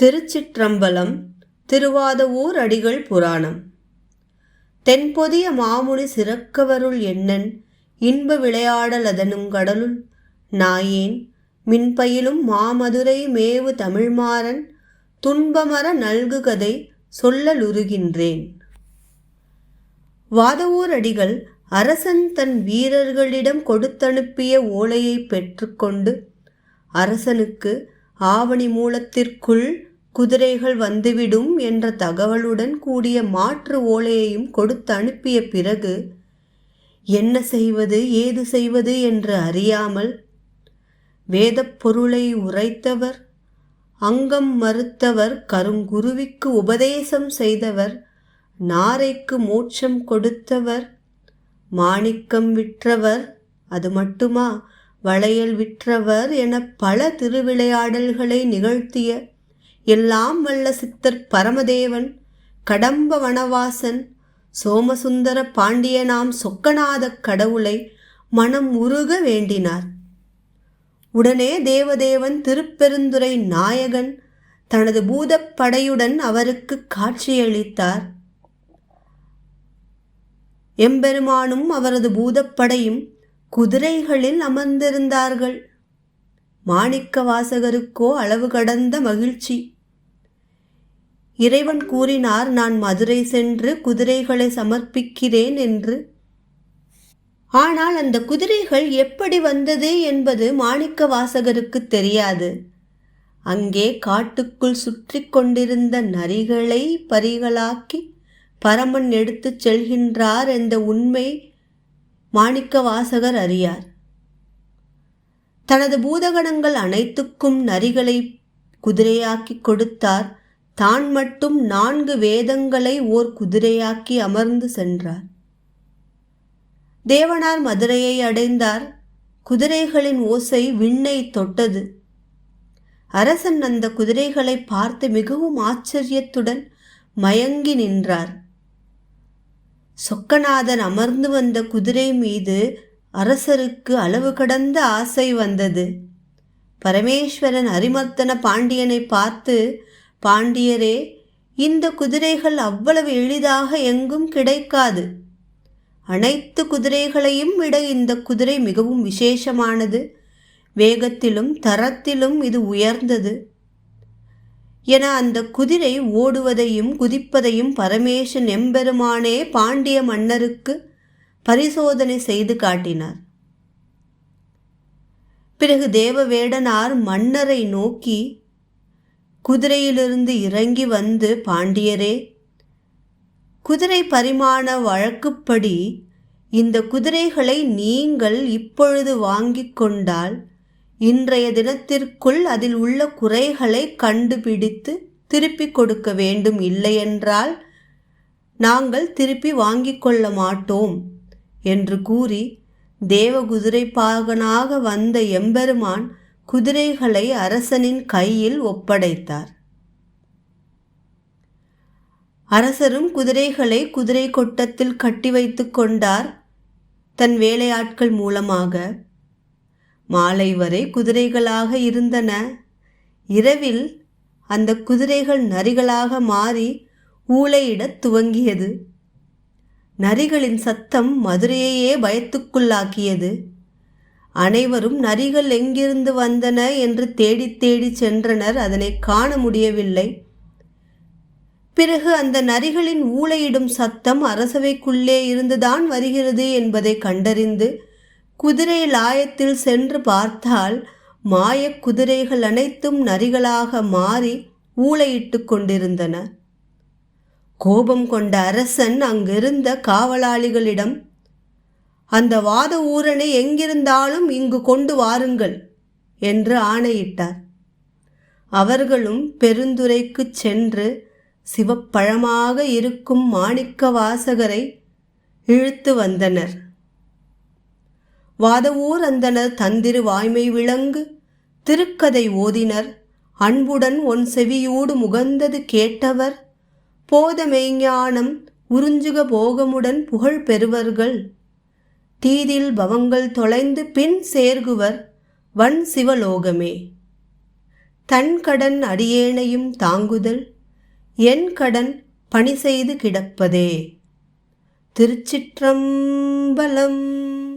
திருச்சிற்றம்பலம் திருவாதவூர் அடிகள் புராணம். தென்பொதிய மாமுனி சிறக்கவருள் எண்ணன் இன்ப விளையாடல் அதனும் கடலுள். நாயேன் மின்பயிலும் மாமதுரை மேவு தமிழ்மாறன் துன்பமர நல்கு கதை சொல்லலுருகின்றேன் வாதவூர் அடிகள் அரசன் தன் வீரர்களிடம் கொடுத்தனுப்பிய ஓலையை பெற்றுக்கொண்டு அரசனுக்கு ஆவணி மூலத்திற்குள் குதிரைகள் வந்துவிடும் என்ற தகவலுடன் கூடிய மாற்று ஓலையையும் கொடுத்து அனுப்பிய பிறகு என்ன செய்வது ஏது செய்வது என்று அறியாமல் வேதப்பொருளை உரைத்தவர் அங்கம் மறுத்தவர் கருங்குருவிக்கு உபதேசம் செய்தவர் நாரைக்கு மோட்சம் கொடுத்தவர் மாணிக்கம் விற்றவர் அது மட்டுமா வளையல் விற்றவர் என பல திருவிளையாடல்களை நிகழ்த்திய எல்லாம் வல்ல சித்தர் பரமதேவன் கடம்ப வனவாசன் சோமசுந்தர பாண்டியனாம் சொக்கநாதக் கடவுளை மனம் உருக வேண்டினார். உடனே தேவதேவன் திருப்பெருந்துரை நாயகன் தனது பூதப்படையுடன் அவருக்கு காட்சியளித்தார். எம்பெருமானும் அவரது பூதப்படையும் குதிரைகளில் அமர்ந்திருந்தார்கள். மாணிக்க வாசகருக்கோ அளவு கடந்த மகிழ்ச்சி. இறைவன் கூறினார் நான் மதுரை சென்று குதிரைகளை சமர்ப்பிக்கிறேன் என்று. ஆனால் அந்த குதிரைகள் எப்படி வந்தது என்பது மாணிக்க வாசகருக்கு தெரியாது. அங்கே காட்டுக்குள் சுற்றி கொண்டிருந்த நரிகளை பரிகளாக்கி பரமன் எடுத்துச் செல்கின்றார் என்ற உண்மை மாணிக்க வாசகர் அறியார். தனது பூதகணங்கள் அனைத்துக்கும் நரிகளை குதிரையாக்கி கொடுத்தார். தான் மட்டும் நான்கு வேதங்களை ஓர் குதிரையாக்கி அமர்ந்து சென்றார். தேவனார் மதுரையை அடைந்தார். குதிரைகளின் ஓசை விண்ணை தொட்டது. அரசன் அந்த குதிரைகளை பார்த்து மிகவும் ஆச்சரியத்துடன் மயங்கி நின்றார். சொக்கநாதன் அமர்ந்து வந்த குதிரை மீது அரசருக்கு அளவு கடந்த ஆசை வந்தது. பரமேஸ்வரன் அரிமர்த்தன பாண்டியனை பார்த்து பாண்டியரே இந்த குதிரைகள் அவ்வளவு எளிதாக எங்கும் கிடைக்காது. அனைத்து குதிரைகளையும் விட இந்த குதிரை மிகவும் விசேஷமானது. வேகத்திலும் தரத்திலும் இது உயர்ந்தது. என அந்த குதிரை ஓடுவதையும் குதிப்பதையும் பரமேசன் எம்பெருமானே பாண்டிய மன்னருக்கு பரிசோதனை செய்து காட்டினார். பிறகு தேவவேடனார் மன்னரை நோக்கி குதிரையிலிருந்து இறங்கி வந்து பாண்டியரே குதிரை பரிமாண வழக்குப்படி இந்த குதிரைகளை நீங்கள் இப்பொழுது வாங்கிக் கொண்டால் இன்றைய தினத்திற்குள் அதில் உள்ள குறைகளை கண்டுபிடித்து திருப்பி கொடுக்க வேண்டும் இல்லையென்றால் நாங்கள் திருப்பி வாங்கிக் கொள்ள மாட்டோம். என்று கூறி தேவ குதிரைப்பாகனாக வந்த எம்பெருமான் குதிரைகளை அரசனின் கையில் ஒப்படைத்தார். அரசரும் குதிரைகளை குதிரை கொட்டத்தில் கட்டி வைத்து கொண்டார் தன் வேலையாட்கள் மூலமாக. மாலை வரை குதிரைகளாக இருந்தன. இரவில் அந்த குதிரைகள் நரிகளாக மாறி ஊளையிடத் துவங்கியது. நரிகளின் சத்தம் மதுரையையே பயத்துக்குள்ளாக்கியது. அனைவரும் நரிகள் எங்கிருந்து வந்தன என்று தேடி தேடி சென்றனர் அதனை காண முடியவில்லை. பிறகு அந்த நரிகளின் ஊளையிடும் சத்தம் அரசவைக்குள்ளே இருந்துதான் வருகிறது என்பதை கண்டறிந்து குதிரை லாயத்தில் சென்று பார்த்தால் மாயக் குதிரைகள் அனைத்தும் நரிகளாக மாறி ஊளையிட்டு கொண்டிருந்தன. கோபம் கொண்ட அரசன் அங்கிருந்த காவலாளிகளிடம் அந்த வாத ஊரனை எங்கிருந்தாலும் இங்கு கொண்டு வாருங்கள் என்று ஆணையிட்டார். அவர்களும் பெருந்துரைக்கு சென்று சிவப்பழமாக இருக்கும் மாணிக்க வாசகரை இழுத்து வந்தனர். வாதவூர் அந்தனர் தந்திரு வாய்மை விளங்கு திருக்கதை ஓதினர் அன்புடன் ஒன் செவியூடு முகந்தது கேட்டவர் போத மெய்ஞானம் உறிஞ்சுக போகமுடன் புகழ் பெறுவர்கள். தீதில் பவங்கள் தொலைந்து பின் சேர்குவர் வன் சிவலோகமே. தன் கடன் அடியேனையும் தாங்குதல் என் கடன் பணி செய்து கிடப்பதே. திருச்சிற்றம்பலம்